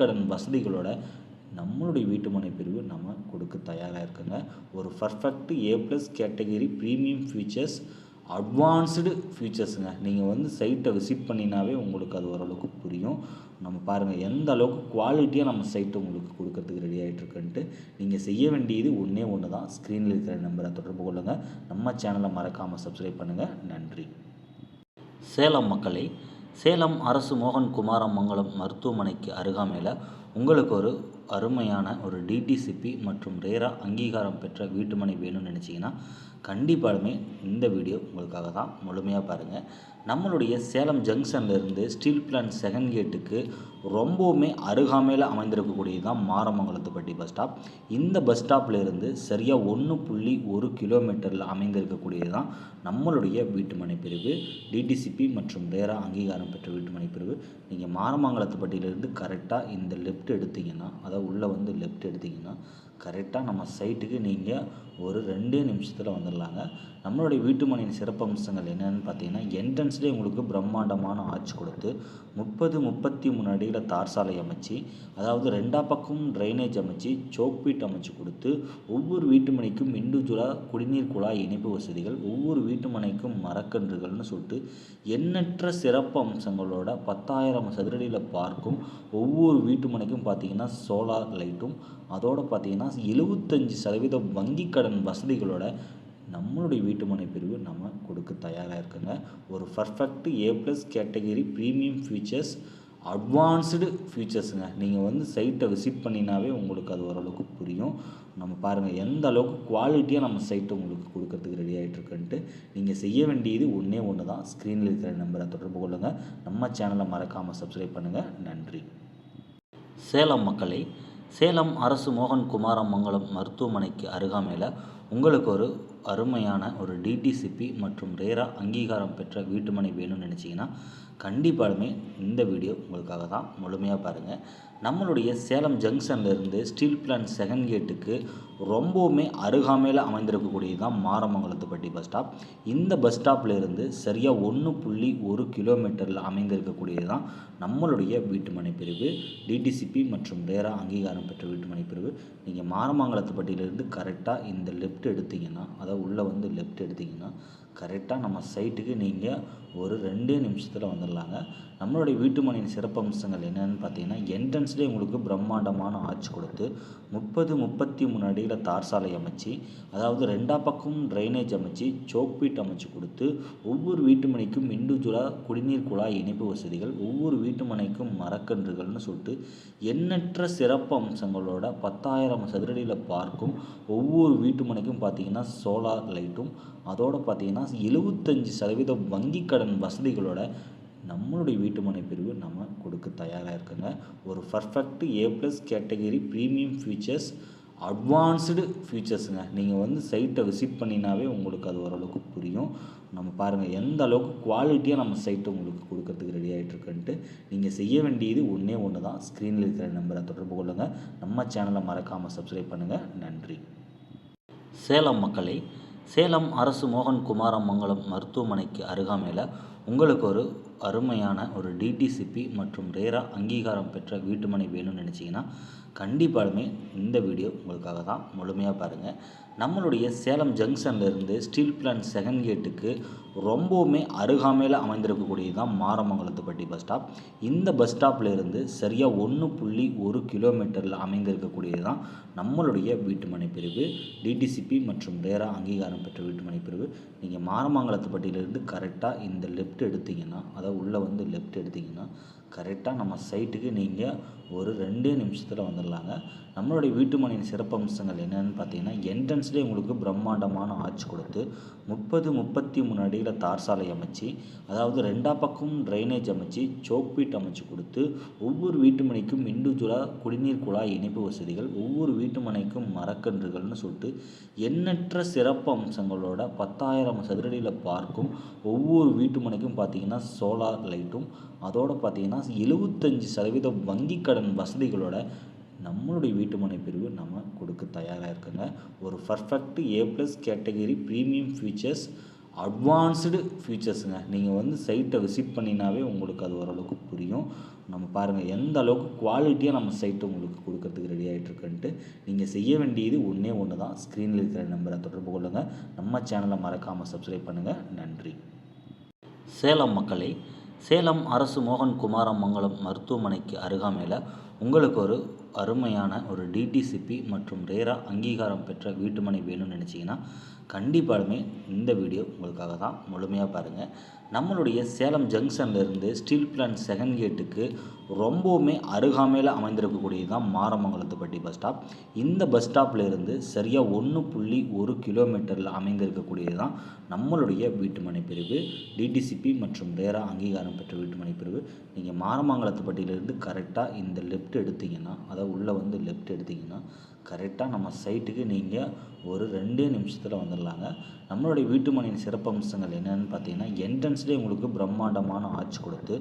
கடன் வசதிகளோட நம்மளுடைய வீட்டுமனை பிரிவு நம்ம கொடுக்க தயாராக இருக்குங்க. ஒரு perfect A plus category premium features advanced ஃபீச்சர்ஸுங்க நீங்கள் வந்து சைட்டை விசிட் பண்ணினாவே உங்களுக்கு அது ஓரளவுக்கு புரியும். நம்ம பாருங்கள் எந்த அளவுக்கு குவாலிட்டியாக நம்ம சைட்டு உங்களுக்கு கொடுக்கறதுக்கு ரெடி ஆகிட்டுருக்குன்ட்டு நீங்கள் செய்ய வேண்டியது ஒன்றே ஒன்று தான் ஸ்க்ரீனில் இருக்கிற நம்பரை தொடர்பு கொள்ளுங்கள் நம்ம சேனலை மறக்காமல் சப்ஸ்கிரைப் பண்ணுங்கள் நன்றி. சேலம் மக்களை சேலம் அரசு மோகன் குமாரமங்கலம் மருத்துவமனைக்கு அருகாமையில் உங்களுக்கு ஒரு அருமையான ஒரு டிடிசிபி மற்றும் ரேரா அங்கீகாரம் பெற்ற வீட்டுமனை வேணும்னு நினச்சிங்கன்னா கண்டிப்பாலுமே இந்த வீடியோ உங்களுக்காக தான் முழுமையாக பாருங்கள் நம்மளுடைய சேலம் ஜங்ஷன்லேருந்து ஸ்டீல் பிளான்ட் செகண்ட் கேட்டுக்கு ரொம்பவுமே அருகாமையில் அமைந்திருக்கக்கூடியது தான் மாரமங்கலத்துப்பட்டி பஸ் ஸ்டாப். இந்த பஸ் ஸ்டாப்லேருந்து சரியாக ஒன்று புள்ளி ஒரு கிலோமீட்டரில் அமைந்திருக்கக்கூடியது தான் நம்மளுடைய வீட்டுமனை பிரிவு. டிடிசிபி மற்றும் ரேரா அங்கீகாரம் பெற்ற வீட்டுமனை பிரிவு. நீங்கள் மாரமங்கலத்துப்பட்டியிலேருந்து கரெக்டாக இந்த லெஃப்ட் எடுத்தீங்கன்னா அதாவது உள்ளே வந்து லெஃப்ட் எடுத்தீங்கன்னா கரெக்டாக நம்ம சைட்டுக்கு நீங்கள் ஒரு ரெண்டே நிமிஷத்தில் வந்துடலாங்க. நம்மளுடைய வீட்டுமனையின் சிறப்பம்சங்கள் என்னென்னு பார்த்தீங்கன்னா என்ட்ரன்ஸ்லேயே உங்களுக்கு பிரம்மாண்டமான ஆட்சி கொடுத்து முப்பது முப்பத்தி மூணு அடியில் தார் சாலை அமைச்சு அதாவது ரெண்டா பக்கமும் ட்ரைனேஜ் அமைச்சு சோக்பீட் அமைச்சு கொடுத்து ஒவ்வொரு வீட்டுமனைக்கும் இண்டிவிஜுவலாக குடிநீர் குழாய் இணைப்பு வசதிகள் ஒவ்வொரு வீட்டுமனைக்கும் மரக்கன்றுகள்னு சொல்லிட்டு எண்ணற்ற சிறப்பு அம்சங்களோட பத்தாயிரம் சதுரடியில் பார்க்கும் ஒவ்வொரு வீட்டுமனைக்கும் பார்த்தீங்கன்னா சோலார் லைட்டும் அதோடு பார்த்தீங்கன்னா எழுபத்தஞ்சி சதவீதம் வங்கி கடன் வசதிகளோட நம்மளுடைய வீட்டுமனை பிரிவு நம்ம கொடுக்க தயாராக இருக்குங்க. ஒரு perfect A plus category premium features advanced ஃபீச்சர்ஸுங்க நீங்கள் வந்து சைட்டை விசிட் பண்ணினாவே உங்களுக்கு அது ஓரளவுக்கு புரியும். நம்ம பாருங்கள் எந்த அளவுக்கு குவாலிட்டியாக நம்ம சைட்டை உங்களுக்கு கொடுக்கறதுக்கு ரெடி ஆகிட்டுருக்குன்ட்டு நீங்கள் செய்ய வேண்டியது ஒன்றே ஒன்று தான் ஸ்க்ரீனில் இருக்கிற நம்பரை தொடர்பு கொள்ளுங்கள் நம்ம சேனலை மறக்காமல் சப்ஸ்கிரைப் பண்ணுங்கள் நன்றி. சேலம் மக்களை சேலம் அரசு மோகன் குமாரமங்கலம் மருத்துவமனைக்கு அருகாமையில் உங்களுக்கு ஒரு அருமையான ஒரு டிடிசிபி மற்றும் ரேரா அங்கீகாரம் பெற்ற வீட்டுமனை வேணும்னு நினச்சிங்கன்னா கண்டிப்பாலுமே இந்த வீடியோ உங்களுக்காக தான் முழுமையாக பாருங்கள் நம்மளுடைய சேலம் ஜங்ஷன்லேருந்து ஸ்டீல் பிளான்ட் செகண்ட் கேட்டுக்கு ரொம்பவுமே அருகாமையில் அமைந்திருக்கக்கூடியது தான் மாரமங்கலத்துப்பட்டி பஸ் ஸ்டாப். இந்த பஸ் ஸ்டாப்லேருந்து சரியாக ஒன்று புள்ளி ஒரு கிலோமீட்டரில் அமைந்திருக்கக்கூடியது தான் நம்மளுடைய வீட்டுமனை பிரிவு. டிடிசிபி மற்றும் ரேரா அங்கீகாரம் பெற்ற வீட்டுமனை பிரிவு. நீங்கள் மாரமங்கலத்துப்பட்டியிலேருந்து கரெக்டாக இந்த லெஃப்ட் எடுத்தீங்கன்னா அதாவது உள்ளே வந்து லெஃப்ட் எடுத்தீங்கன்னா கரெக்டாக நம்ம சைட்டுக்கு நீங்கள் ஒரு ரெண்டே நிமிஷத்தில் வந்துடலாங்க நம்மளுடைய வீட்டுமனையின் சிறப்பம்சங்கள் என்னென்னு பார்த்தீங்கன்னா என்ட்ரன்ஸ்லேயே உங்களுக்கு பிரம்மாண்டமான ஆட்சி கொடுத்து முப்பது முப்பத்தி மூணு அடியில் தார் சாலை அமைச்சு அதாவது ரெண்டா பக்கமும் ட்ரைனேஜ் அமைச்சு சோக்பீட் அமைச்சு கொடுத்து ஒவ்வொரு வீட்டு மனைக்கும் இண்டிவிஜுவலாக குடிநீர் குழாய் இணைப்பு வசதிகள் ஒவ்வொரு வீட்டுமனைக்கும் மரக்கன்றுகள்னு சொல்லிட்டு எண்ணற்ற சிறப்பு அம்சங்களோட பத்தாயிரம் சதுரடியில் பார்க்கும் ஒவ்வொரு வீட்டுமனைக்கும் பார்த்தீங்கன்னா சோலார் லைட்டும் அதோடு பார்த்தீங்கன்னா எழுபத்தஞ்சி சதவீதம் வங்கி கடன் வசதிகளோட நம்மளுடைய வீட்டுமனை பிரிவு நம்ம கொடுக்க தயாராக இருக்குங்க. ஒரு perfect A plus category premium features advanced ஃபீச்சர்ஸுங்க நீங்கள் வந்து சைட்டை விசிட் பண்ணினாவே உங்களுக்கு அது ஓரளவுக்கு புரியும். நம்ம பாருங்கள் எந்த அளவுக்கு குவாலிட்டியாக நம்ம சைட்டை உங்களுக்கு கொடுக்கறதுக்கு ரெடி ஆகிட்டுருக்குன்ட்டு நீங்கள் செய்ய வேண்டியது ஒன்றே ஒன்று தான் ஸ்க்ரீனில் இருக்கிற நம்பரை தொடர்பு கொள்ளுங்கள் நம்ம சேனலை மறக்காமல் சப்ஸ்கிரைப் பண்ணுங்கள் நன்றி. சேலம் மக்களை சேலம் அரசு மோகன் குமாரமங்கலம் மருத்துவமனைக்கு அருகாமையில் உங்களுக்கு ஒரு அருமையான ஒரு டிடிசிபி மற்றும் ரேரா அங்கீகாரம் பெற்ற வீட்டுமனை வேணும்னு நினச்சிங்கன்னா கண்டிப்பாலுமே இந்த வீடியோ உங்களுக்காக தான் முழுமையாக பாருங்கள் நம்மளுடைய சேலம் ஜங்ஷன்லேருந்து ஸ்டீல் பிளான்ட் செகண்ட் கேட்டுக்கு ரொம்பவுமே அருகாமையில் அமைந்திருக்கக்கூடியது தான் மாரமங்கலத்துப்பட்டி பஸ் ஸ்டாப் இந்த பஸ் ஸ்டாப்லேருந்து சரியாக ஒன்று புள்ளி ஒரு கிலோமீட்டரில் அமைந்திருக்கக்கூடியது தான் நம்மளுடைய வீட்டுமனை பிரிவு. டிடிசிபி மற்றும் ரேரா அங்கீகாரம் பெற்ற வீட்டுமனை பிரிவு. நீங்கள் மாரமங்கலத்துப்பட்டியிலேருந்து கரெக்டாக இந்த லெஃப்ட் எடுத்தீங்கன்னா அதாவது உள்ளே வந்து லெஃப்ட் எடுத்தீங்கன்னா கரெக்டாக நம்ம சைட்டுக்கு நீங்கள் ஒரு ரெண்டே நிமிஷத்தில் வந்துடலாங்க. நம்மளுடைய வீட்டுமனையின் சிறப்பம்சங்கள் என்னென்னு பார்த்தீங்கன்னா என்ட்ரன்ஸ்லேயே உங்களுக்கு பிரம்மாண்டமான ஆட்சி கொடுத்து முப்பது முப்பத்தி மூணு அடியில் தார் சாலை அமைச்சு அதாவது ரெண்டா பக்கமும் ட்ரைனேஜ் அமைச்சு சோக்பீட் அமைச்சு கொடுத்து ஒவ்வொரு வீட்டுமனைக்கும் இண்டிவிஜுவலாக குடிநீர் குழாய் இணைப்பு வசதிகள் ஒவ்வொரு வீட்டுமனைக்கும் மரக்கன்றுகள்னு சொல்லிட்டு எண்ணற்ற சிறப்பு அம்சங்களோட பத்தாயிரம் சதுரடியில் பார்க்கும் ஒவ்வொரு வீட்டுமனைக்கும் பார்த்தீங்கன்னா சோலார் லைட்டும் அதோடு பார்த்தீங்கன்னா எழுபத்தஞ்சி சதவீதம் வங்கி கடன் வசதிகளோட நம்மளுடைய வீட்டுமனை பிரிவு நம்ம கொடுக்க தயாராக இருக்குங்க. ஒரு perfect A plus category premium features advanced ஃபீச்சர்ஸுங்க நீங்கள் வந்து சைட்டை விசிட் பண்ணினாவே உங்களுக்கு அது ஓரளவுக்கு புரியும். நம்ம பாருங்கள் எந்த அளவுக்கு குவாலிட்டியாக நம்ம சைட்டு உங்களுக்கு கொடுக்கறதுக்கு ரெடி ஆகிட்டுருக்குன்ட்டு நீங்கள் செய்ய வேண்டியது ஒன்றே ஒன்று தான் ஸ்க்ரீனில் இருக்கிற நம்பரை தொடர்பு கொள்ளுங்கள் நம்ம சேனலை மறக்காமல் சப்ஸ்கிரைப் பண்ணுங்கள் நன்றி. சேலம் மக்களை சேலம் அரசு மோகன் குமாரமங்கலம் மருத்துவமனைக்கு அருகாமையில் உங்களுக்கு ஒரு அருமையான ஒரு டிடிசிபி மற்றும் ரேரா அங்கீகாரம் பெற்ற வீட்டுமனை வேணும்னு நினச்சிங்கன்னா கண்டிப்பாலுமே இந்த வீடியோ உங்களுக்காக தான் முழுமையாக பாருங்கள் நம்மளுடைய சேலம் ஜங்ஷன்லேருந்து ஸ்டீல் பிளான்ட் செகண்ட் கேட்டுக்கு ரொம்பவுமே அருகாமையில் அமைந்திருக்கக்கூடியது தான் மாரமங்கலத்துப்பட்டி பஸ் ஸ்டாப். இந்த பஸ் ஸ்டாப்லேருந்து சரியாக ஒன்று புள்ளி ஒரு கிலோமீட்டரில் அமைந்திருக்கக்கூடியது தான் நம்மளுடைய வீட்டுமனை பிரிவு. டிடிசிபி மற்றும் ரேரா அங்கீகாரம் பெற்ற வீட்டுமனை பிரிவு. நீங்கள் மாரமங்கலத்துப்பட்டியிலேருந்து கரெக்டாக இந்த லெஃப்ட் எடுத்தீங்கன்னா அதாவது உள்ளே வந்து லெஃப்ட் எடுத்திங்கன்னா கரெக்டாக நம்ம சைட்டுக்கு நீங்கள் ஒரு ரெண்டே நிமிஷத்தில் வந்து வந்துடலாங்க நம்மளுடைய வீட்டுமனையின் சிறப்பம்சங்கள் என்னென்னு பார்த்தீங்கன்னா என்ட்ரன்ஸ்லேயே உங்களுக்கு பிரம்மாண்டமான ஆட்சி கொடுத்து